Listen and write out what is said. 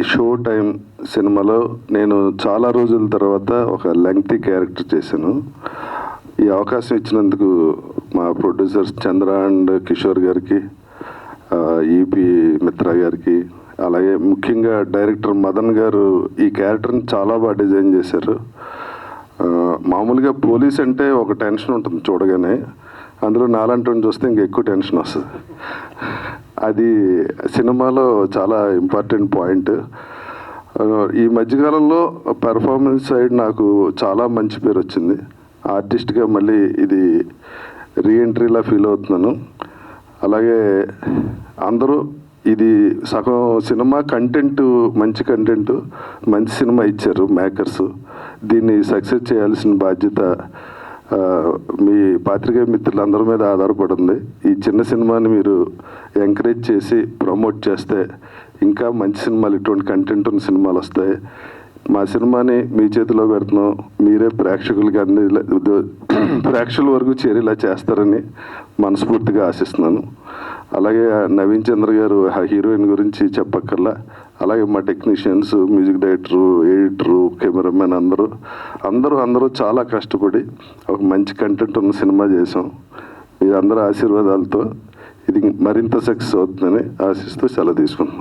ఈ show time సినిమాలో నేను చాలా రోజుల తర్వాత ఒక లెంగ్తీ క్యారెక్టర్ చేశాను. ఈ అవకాశం ఇచ్చినందుకు మా ప్రొడ్యూసర్స్ చంద్ర అండ్ కిషోర్ గారికి ఈపి మిత్ర గారికి అలాగే ముఖ్యంగా డైరెక్టర్ మదన్ గారు ఈ క్యారెక్టర్ని చాలా బాగా డిజైన్ చేశారు. మామూలుగా పోలీస్ అంటే ఒక టెన్షన్ ఉంటుంది చూడగానే. అందులో నాలంటి చూస్తే ఇంకా ఎక్కువ టెన్షన్ వస్తుంది. అది సినిమాలో చాలా ఇంపార్టెంట్ పాయింట్. ఈ మధ్యకాలంలో పెర్ఫార్మెన్స్ సైడ్ నాకు చాలా మంచి పేరు వచ్చింది. ఆర్టిస్ట్గా మళ్ళీ ఇది రీఎంట్రీలా ఫీల్ అవుతున్నాను. అలాగే అందరూ ఇది సగం సినిమా కంటెంట్ మంచి కంటెంట్ మంచి సినిమా ఇచ్చారు మేకర్స్. దీన్ని సక్సెస్ చేయాల్సిన బాధ్యత మీ పాత్రికేయ మిత్రులందరి మీద ఆధారపడి ఉంది ఈ చిన్న సినిమాని మీరు ఎంకరేజ్ చేసి ప్రమోట్ చేస్తే ఇంకా మంచి సినిమాలు ఇటువంటి కంటెంట్ ఉన్న సినిమాలు వస్తాయి. మా సినిమాని మీ చేతిలో పెడుతున్నాం. మీరే ప్రేక్షకులకి అన్ని ప్రేక్షకుల వరకు చేరేలా చేస్తారని మనస్ఫూర్తిగా ఆశిస్తున్నాను. అలాగే నవీన్ చంద్ర గారు ఆ హీరోయిన్ గురించి చెప్పక్కర్లా. అలాగే మా technicians music director editor cameramen అందరూ అందరూ అందరూ చాలా కష్టపడి ఒక మంచి కంటెంట్ ఉన్న సినిమా చేసాం ఇది అందరూ ఆశీర్వాదాలతో ఇది మరింత సక్సెస్ అవుతుందని ఆశిస్తూ సెలవు తీసుకుంటున్నాం.